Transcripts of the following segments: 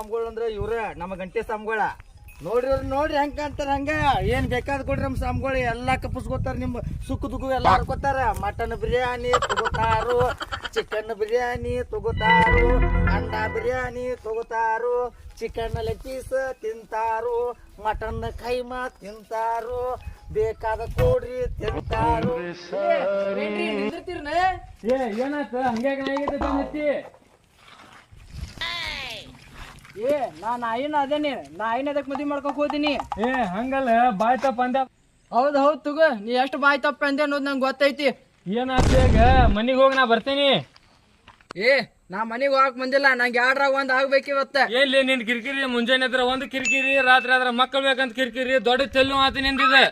ಸ್ವಾಮಿಗಳು ಅಂದ್ರೆ ಇವ್ರ, ನಮ್ಮ ಗಂಟೆ ಸ್ವಾಮಿಗಳ ನೋಡ್ರಿ ನೋಡ್ರಿ ಹೆಂಗ ಅಂತಾರ ಹಂಗ. ಏನ್ ಬೇಕಾದ್ ಕೊಡ್ರಿ ನಮ್ ಸ್ವಾಮಿಗಳು ಎಲ್ಲಾ ಕಪ್ಪಸ್ಕೊತಾರ ನಿಮ್ ಸುಖ ದುಕ್ಕು ಎಲ್ಲ ಹರ್ಕೋತಾರ ಮಟನ್ ಬಿರಿಯಾನಿ ತಗೋತಾರು ಚಿಕನ್ ಬಿರಿಯಾನಿ ತಗೋತಾರು, ಅಂಡ ಬಿರಿಯಾನಿ ತಗೋತಾರು ಚಿಕನ್ ಲೆಗ್ ತಿಂತಾರು ಮಟನ್ ಕೈಮಾ ತಿಂತಾರು, ಬೇಕಾದ ಕೊಡ್ರಿ ತಿಂತಾರು. ಏ ಏನಾತ ಹಂಗ್ಯಾಗ ನಾಯಿಗೈತೆ ಏ ನಾ ನಾಯಿನ ಅದೇನಿ ನಾಯಿನ ಅದಕ್ಕೆ ಮದ್ವಿ ಮಾಡ್ಕೊಕ್ ಹೋದಿನಿ. ಏ ಹಂಗಲ್ಲ ಬಾಯ್ ತಪ್ಪ ಅಂದ. ಹೌದ್ ಹೌದ್ ತಗೋ ನೀ ಎಷ್ಟು ಬಾಯ್ ತಪ್ಪ ಅಂದೆ ಅನ್ನೋದು ನಂಗೆ ಗೊತ್ತೈತಿ. ಏನಾತ ಈಗ ಮನಿಗ್ ಹೋಗಿ ನಾ ಬರ್ತೀನಿ. ಏ ನಾ ಮನಿಗೆ ಹೋಗಕ್ ಬಂದಿಲ್ಲ ನಂಗೆ ಎರಡ್ರಾಗ ಒಂದ್ ಆಗ್ಬೇಕು ಇವತ್ತ. ಎಲ್ಲಿ ನಿನ್ ಕಿರಿಕಿರಿ ಮುಂಜಾನೆ ಹತ್ರ ಒಂದು ಕಿರಿಕಿರಿ ರಾತ್ರಿ ಆದ್ರ ಮಕ್ಕಳು ಬೇಕಂತ ಕಿರಿಕಿರಿ ದೊಡ್ಡ ತೆಲ್ಲು ಆತ ನಿಂದಿದೆ.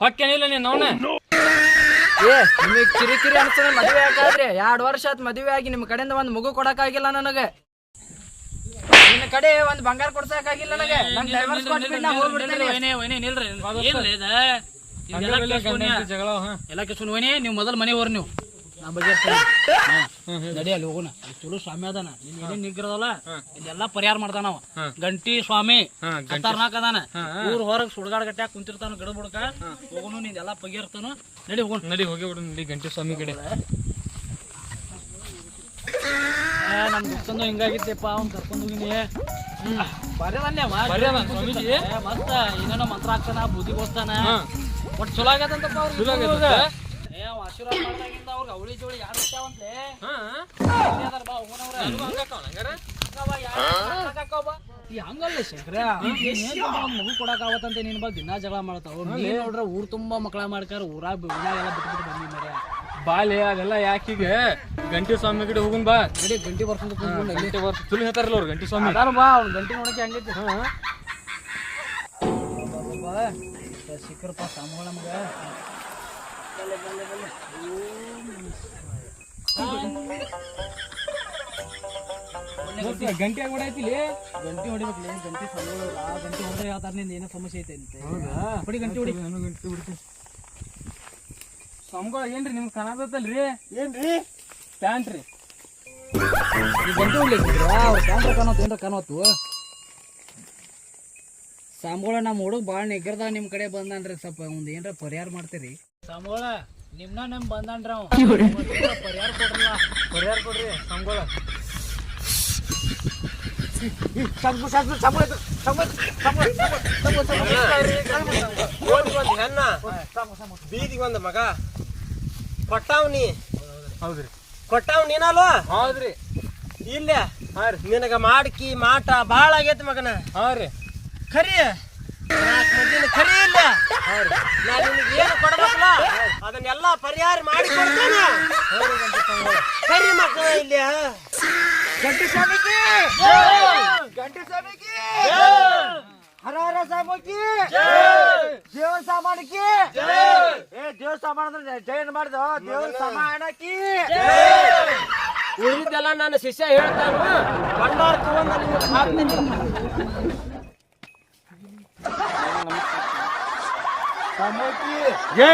ಹೊಕ್ಕೇನಿಲ್ಲ ನೀನ್ ಅವನ. ಏ ನಿಮಗೆ ಕಿರಿಕಿರಿ ಮದ್ವೆ ಮದುವೆ ಆಗಾದ್ರಿ ಎರಡ್ ವರ್ಷ ಆತ್ ಮದುವೆ ಆಗಿ ನಿಮ್ ಕಡೆಯಿಂದ ಒಂದ್ ಮಗು ಕೊಡಕ್ಕಾಗಿಲ್ಲ ನನಗೆ. ನಿನ್ನ ಕಡೆ ಒಂದ್ ಬಂಗಾರ ಕೊಡ್ಸಕ್ಕಾಗಿಲ್ಲ ನನಗೆ. ನನ್ ಡೈವರ್ಸ್ ಕೊಟ್ಬಿಟ್ಟು ನಾ ಹೋಗ್ಬಿಡ್ತೀನಿ. ಎಲ್ಲ ಕೆಸುನ್ ವೈನಿ ನೀವು ಮೊದಲು ಮನೆ ಹೋರ್ ನೀವು. ನಾ ಬಗ್ಗೆ ನಡಿ ಅಲ್ಲಿ ಹೋಗೋಣ. ಅಲ್ಲಿ ಚಲೋ ಸ್ವಾಮಿ ಅದಾನ. ನಿನ್ ಏನೇನ್ ನಿಗ್ರದಲ್ಲ ಇಲ್ಲೆಲ್ಲ ಪರಿಹಾರ ಮಾಡ್ತಾನ ಅವ. ಗಂಟಿ ಸ್ವಾಮಿ ಖತರ್ನಾಕ್ ಅದಾನ. ಊರ್ ಹೊರಗ್ ಸುಡ್ಗಾಡ್ ಗಟ್ಟ್ಯಾಗ ಕುಂತಿರ್ತಾನ ಗಿಡ ಬುಡಕ. ಹೋಗೋನು ಬಗೆಹರ್ತಾನ ನಡಿ ಹೋಗೋಣ. ನಡಿ ಹೋಗಿ ಬಿಡು ನಡಿ ಗಂಟಿ ಸ್ವಾಮಿ ಕಡೆ. ಏ, ನಮ್ ದುಃಖಂದು ಹಿಂಗಾಗಿತ್ತಪ್ಪ ಅವ್ನ್ ಕರ್ಕೊಂಡ್ ಹೋಗಿನಿ. ಸ್ವಾಮೀಜಿ? ಮತ್ತ ಏನೇನೋ ಮಂತ್ರ ಹಾಕ್ತಾನ ಬುದ್ಧಿ ಗೋಸ್ತಾನ ಒಟ್ ಚಲೋ ಆಗ್ಯದಂತಪ್ಪ ಚಲೋ? ಏ ಆಶೀರ್ವಾದ ಮಾಡ್ದಾಗಿಂದ ಅವ್ರಿಗೆ ಅವಳಿ ಜೋಳಿ ಯಾರು ಇರ್ತಾವಂತ್ಲೆ ಅದಾರ ಬಾ ಹಂಗಲ್ಲ ಶಂಕರ. ಮಗು ಕೊಡಕ್ ನಿನ್ ಬಗ್ಗೆ ದಿನ ಜಗಳ ಮಾಡ್ತಾವ ನೀ ನೋಡ್ರ ಊರ್ ತುಂಬಾ ಮಕ್ಕಳ ಮಾಡ್ಕಾರ ಊರಾಗ ಊರಾಗೆಲ್ಲ ಬಿಟ್ಟು ಬಿಟ್ಟು ಬಂದಿ ಮರ್ಯ ಬಾಲಿ ಅದೆಲ್ಲ ಯಾಕೀಗ ಗಂಟೆ ಸ್ವಾಮಿ ಕಡೆ ಹೋಗುನ್ ಬಾ. ನಡಿ ಗಂಟಿ ಬರ್ಸಂತ ಗಂಟೆ ವರ್ಷ ತುಳಿ ಹೇಳ್ತಾರಲ್ಲ ಅವ್ರು ಗಂಟಿ ಸ್ವಾಮಿ. ಅದಾರ ಬಾ ಅವ್ನ ಗಂಟಿ ನೋಡಕ್ಕೆ ಹಂಗೈತಿ ಸಿಕ್ಕರಪ್ಪ ಸಾಮಗಳ ನಮ್ಗ. ಗಂಟೆ ಆಗ್ಬಿಡೈತಿಲಿ ಗಂಟಿ ಹೊಡಿಬೇಕಲ್ಲ ಗಂಟಿ ಆ ಗಂಟಿ ಹೊಡೆದ್ರೆ ಯಾವ ನಿಂದ ಏನೋ ಸಮಸ್ಯೆ ಐತೆ ಅಂತ. ಹೌದಾ? ಹೊಡಿ ಗಂಟಿ ಹೊಡಿ. ಗಂಟೆ ಬಿಡ್ತೀನಿ ಸ್ವಾಮಿಗಳ ಏನ್ರಿ ನಿಮ್ಗೆ ಕಾಣತಲ್ರಿ ಏನ್ರಿ? ಪ್ಯಾಂಟ್ ರೀ ಗಂಟಿ ಕಾಣೋತು ಏನ್ರ ಕಾಣೋತು ಸಾಮ್ಗಳ ನಮ್ಮ ಹುಡುಗ ಭಾಳ ನಿಗ್ರದ ನಿಮ್ ಕಡೆ ಬಂದಾನ್ರಿ ಸ್ವಲ್ಪ ಒಂದ್ ಏನ್ರ ಪರಿಹಾರ ಮಾಡ್ತೀರಿ ಸಾಂಬೋಳ ನಿಮ್ನ ನಮ್ ಬಂದಾನ್ರಿ ಅವ ಪರಿಹಾರ ಕೊಡ್ರಲ್ಲ ಪರಿಹಾರ ಕೊಡ್ರಿ ಸಾಂಬೋಳ ಬೀದಿಗೆ ಬಂದ ಮಗ ಕೊಟ್ಟಾವ್ನಿ ಹೌದ್ರಿ ಕೊಟ್ಟಾವ್ ನೀನಲ್ವ? ಹೌದ್ರಿ. ಇಲ್ಲ. ನಿನಗ ಮಾಡ್ಕಿ ಮಾಟ ಬಾಳ ಆಗೈತಿ ಮಗನ. ಹಾ ರೀ. ಖರಿ ನಾಲ್ಕು ಮಂದಿನ ಖರಿ ಇಲ್ಲ. ನಾ ನಿನಗೆ ಏನು ಕೊಡ್ಬೇಕಲ್ಲ? ಅದನ್ನೆಲ್ಲ ಪರಿಹಾರ ಮಾಡಿ ಕೊಡ್ತೇನೆ. ಖರಿ ಮಕ್ಕಳ ಇಲ್ಲಿ. ಗಂಟೆ ಸ್ವಾಮಿಗೆ ಗಂಟೆ ಸ್ವಾಮಿಗೆ ಹರ ಹರ ಸಾಮಕ್ಕೆ ಜೀವನ ಸಾಮಾನಿಗೆ ದೇವ್ರ ಸಾಮಾನ ಅಂದ್ರೆ ಜೈನ್ ಮಾಡ್ದ? ದೇವ್ರ ಸಾಮಾನಕ್ಕೆ. ಉಳಿದೆಲ್ಲ ನನ್ನ ಶಿಷ್ಯ ಹೇಳ್ತಾನು ಬಂಡಾರ ತಗೊಂಡು ನಿಮ್ಗೆ ಹಾಕ್ತೀನಿ. ಸಾಮೂಹಿಕಿ ಜೈ!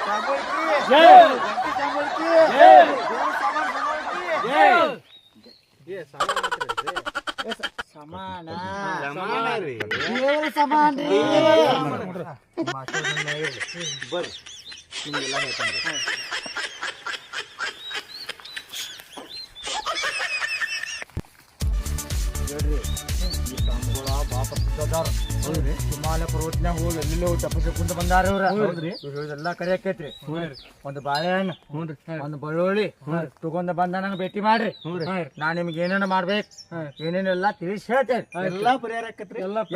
ಸಾಮೂಹಿಕಿ ಜೈ! ಗಂಟಿ ಸಾಮೂಹಿಕಿ ಜೈ! ದೇವ್ರ ಸಾಮಾನ ಸಾಮೂಹಿಕಿ ಜೈ! ಏ ಸಮಾನ ಸಮಾನ. ದೇವ್ರ ಸಮಾನ ರೀ. ಬರ್ರಿ. ನಿಮ್ಗೆಲ್ಲ ಹೇಳ್ತಾನೆ ಹೇಳ್ರಿ ಸಿದ್ಧದಾರ ಹೌದ್ರಿ. ಹಿಮಾಲಯ ಪರ್ವತನ್ಯಾಗ ಹೋಗಿ ಎಲ್ಲೆಲ್ಲೋ ತಪಸ್ಸು ಕುಂತ ಬಂದಾರ ಇವ್ರ ಹೌದ್ರಿ ಕರೆಯಕೈತ್ರಿ ಒಂದು ಬಾಳೆಹಣ್ಣು ಒಂದು ಬಳ್ಳುಳ್ಳಿ ತಗೊಂಡ ಬಂದ ನಂಗೆ ಭೇಟಿ ಮಾಡ್ರಿ. ನಾ ನಿಮ್ಗೆ ಏನೇನು ಮಾಡ್ಬೇಕು ಏನೇನೆಲ್ಲ ತಿಳಿಸಿ ಹೇಳ್ತೇನೆ. ಎಲ್ಲಾ ಪರಿಹಾರ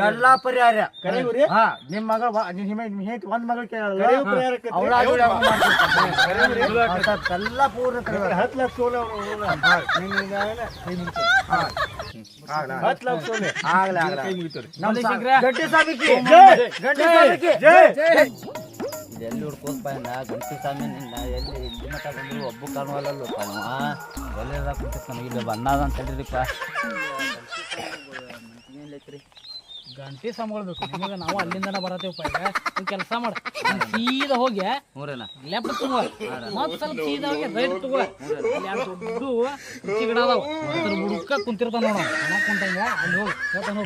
ಎಲ್ಲಾ ಪರಿಹಾರ. ಹಾ ನಿಮ್ ಮಗ ನಿಮ್ಮ ನಿಮ್ ಹೆಂಡ್ತಿ ಒಂದ್ ಮಗಳ ಕೇಳಲ್ಲ. ಎಲ್ಲ ಪೂರ್ಣ ಹತ್ತು ಲಕ್ಷ ಎಲ್ಲಿ ಹುಡ್ಕೋದಪ್ಪ ಇಂದ ಗಂಟು ಸಾಮಿನಿಂದ ಎಲ್ಲಿ ಇಲ್ಲಿ ಒಬ್ಬ ಕಾಣುವಲ್ಲಲ್ಲ ಎಲ್ಲಿರ ಕುಂತ ನಮಗೆ ಇಲ್ಲಿ ಬಂದಾದ ಗಂಟಿ ಸಂಬಳಬೇಕು ನಿಮಗೆ ನಾವು ಅಲ್ಲಿಂದನ ಬರತೇವಪ್ಪ ಈಗ ಒಂದು ಕೆಲಸ ಮಾಡ ಸೀದಾ ಹೋಗಿ ಹ್ಞೂರಣ್ಣ ಲೆಫ್ಟ್ ತಗೋ ಮತ್ ಸ್ವಲ್ಪ ಸೀದಾ ಹೋಗಿ ರೈಟ್ ತಗೋ ಅಲ್ಲಿ ಎರಡು ದೊಡ್ಡ ಕುರ್ಚಿ ಗಿಡ ಅದಾವ ಅದ್ರ ಬುಡಕ್ಕ ಕುಂತಿರ್ತಾನ ನೋಡ ಕುಂತಂಗ ಅಲ್ಲಿ ಹೋಗಿ ಹೇಳ್ತಾನ.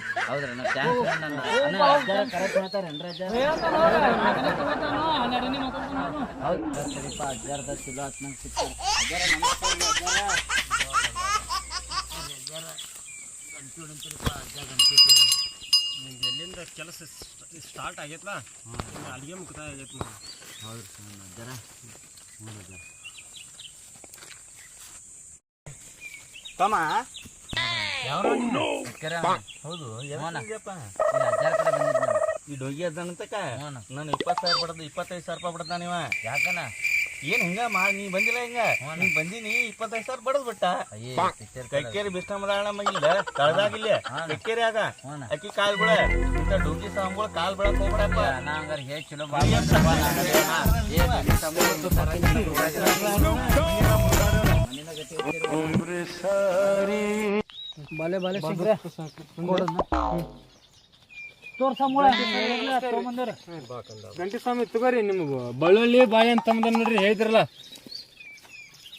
ಹೌದು ಸರಿಪ್ಪ ಅಜ್ಜಾರ್ದ ಚಲೋ ಅಜ್ಜಾರ ನಮಸ್ಕಾರ ಅಜ್ಜಾರ ನಿಮ್ಗೆ ಎಲ್ಲಿಂದ ಕೆಲಸ ಸ್ಟಾರ್ಟ್ ಆಗೈತ್ಲಾ? ಅಲ್ಲಿಗೆ ಮುಕ್ತಾಯ ಆಗೈತೆ ನೋಡಿ. ಹೌದು ಸರ್ ಜರ ಹ್ಞೂ ತಮ್ಮ? ಹೌದು ಈ ಡೊಗಿ ಅದಂತಕ ನಾನು ಇಪ್ಪತ್ತು ಸಾವಿರ ಬಿಡದ ಇಪ್ಪತ್ತೈದು ಸಾವಿರ ರೂಪಾಯಿ ಬಿಡ್ತಾನ ಇವ ಯಾಕಣ್ಣ ಏನ್ ಹಿಂಗ ಮಾ ನೀ ಬಂದಿಲ್ಲ ಹಿಂಗ? ನೀ ಬಂದಿನಿ ಇಪ್ಪತ್ತೈದು ಸಾವಿರ ಬಡದ್ ಬಿಟ್ಟ. ಅಯ್ಯೇ ಪಿಕ್ಚರ್ ಕೈಕೇರಿ ಬಿಸ್ನಮದಾಳ ಮಗಿಲ್ಲ ತಳದಾಗಿಲ್ಲ ಕೈಕೇರಿ ಆಗ ಹ್ಞೂ ಅಕ್ಕಿ ಕಾಲ್ ಬಿಡ. ಇಂಥ ಡೋಗಿ ಸಾಂಬಳ ಕಾಲ್ ಬಿಡಕ್ ಹೋಗ್ಬಿಡಪ್ಪ. ನಾ ಹಂಗಾರೆ ಹೇಳಿ ಚಲೋ ಬಾ. ಬಾಲೆ ಬಾಲೆ ಸಿಗ್ರೆ. ತೋರ್ ಸಂಬಳ ತೊಗೊಂಬಂದೇವ್ರಿ ಗಂಟಿ ಸ್ವಾಮಿ ತಗೋರಿ ನಿಮ್ಗೆ. ಬಳ್ಳುಳ್ಳಿ ಬಾಯಿ ಅಂತ ತಂದ ನೋಡ್ರಿ ಹೇಳಿದ್ರಲ್ಲ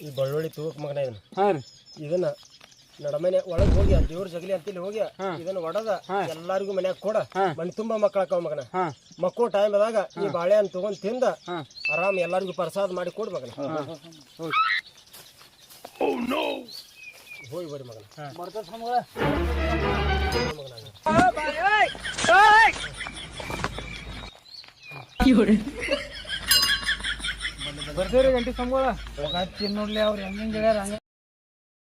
ಈ ಬಳ್ಳುಳ್ಳಿ ತೂಕ ಮಗನ ಇದನ್ನ. ಹಾ ರೀ. ಇದನ್ನ ನಡಮನೆ ಒಳಗ್ ಹೋಗಿ ಆ ದೇವ್ರ ಜಗಲಿ ಇಲ್ಲಿ ಹೋಗಿ ಇದನ್ನ ಒಡದ ಎಲ್ಲಾರಿಗೂ ಮನ್ಯಾಗ ಕೊಡ. ಮನೆ ತುಂಬಾ ಮಕ್ಕಳಕ್ಕ ಮಗನ. ಮಕ್ಕಳು ಟೈಮ್ ಆದಾಗ ಈ ಬಾಳೆಹಣ್ಣು ತಗೊಂಡ್ ತಿಂದ ಆರಾಮ್ ಎಲ್ಲಾರಿಗೂ ಪ್ರಸಾದ ಮಾಡಿ ಕೊಡ್ ಮಗನ. ಹೋಗಿ ಬರ್ರಿ ಮಗನ. ಬರ್ತಾರ ಬರ್ತೀರಿ ಗಂಟಿ ಸಂಬಳ. ತಿನ್ ನೋಡ್ಲಿ ಅವ್ರು ಹೆಂಗ್ ಹೇಳ್ಯಾರ ಹಂಗ.